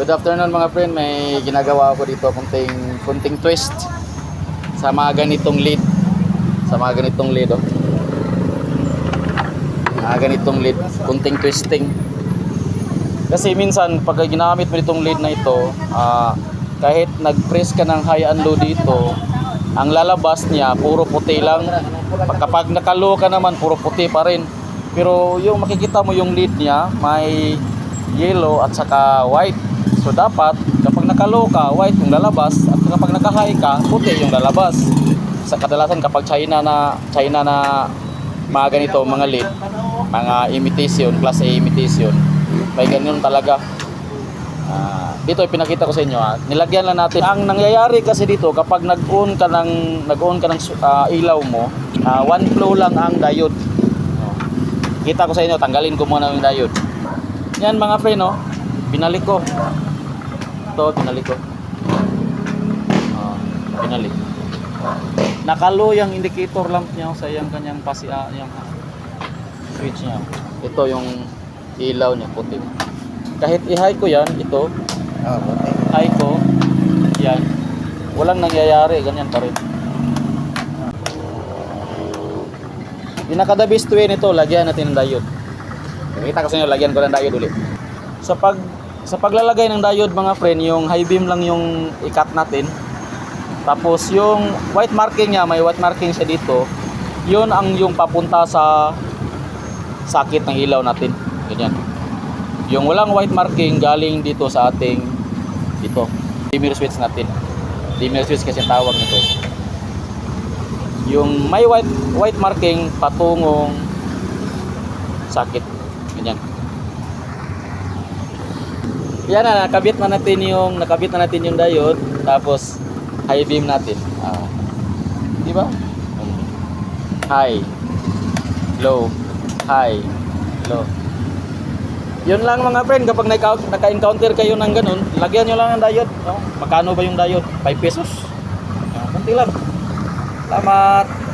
Good afternoon mga friend, may ginagawa ako dito kunting kunting twist sa mga ganitong lead. Sa mga ganitong lead oh. Mga ganitong lead, kunting twisting. Kasi minsan pag ginamit mo itong lead na ito, ah, kahit nag-press ka ng high and low dito, ang lalabas niya puro puti lang. Pag- Kapag nakalo ka naman puro puti pa rin. Pero yung makikita mo yung lead niya, may yellow at saka white. So dapat kapag nakalo ka, white yung lalabas at kapag naka-high ka, puti yung lalabas. Sa kadalasan kapag China na China na mga ganito, mga lead, mga imitation, class A imitation, may ganun talaga. Ah, dito ipinakita ko sa inyo ah. Nilagyan lang natin. Ang nangyayari kasi dito kapag nag-on ka ng nag-on ka ng ah, ilaw mo, ah, one flow lang ang diode. Kita ko sa inyo, tanggalin ko muna yung diode. Yan mga oh. Binalik ko. Ito, binalik ko. Oh, binalik. Nakalo yung indicator lamp niya sa yung kanyang pasi ah, yung ah, switch niya. Ito yung ilaw niya puti. Kahit i-high ko yan, ito, Oh, puti. high ko, yan, walang nangyayari, ganyan pa rin. The best way nito, lagyan natin ng diode. Nakita ko sa inyo, lagyan ko ng diode ulit. Sa pag sa paglalagay ng diode mga friend, yung high beam lang yung i-cut natin. Tapos yung white marking niya, may white marking siya dito. Yun ang yung papunta sa sakit ng ilaw natin. Ganyan. Yung walang white marking galing dito sa ating dito. Dimmer switch natin. Dimmer switch kasi tawag nito. Yung may white white marking patungong sakit. Ganyan. Yan na, nakabit na natin yung nakabit na natin yung diode tapos high beam natin. Ah. Di ba? High, low, high, low. Yun lang mga friend, kapag naka- naka-encounter kayo ng ganun, lagyan nyo lang ng diode. No? Magkano ba yung diode? 5 pesos. Ah, Kunti lang. Salamat.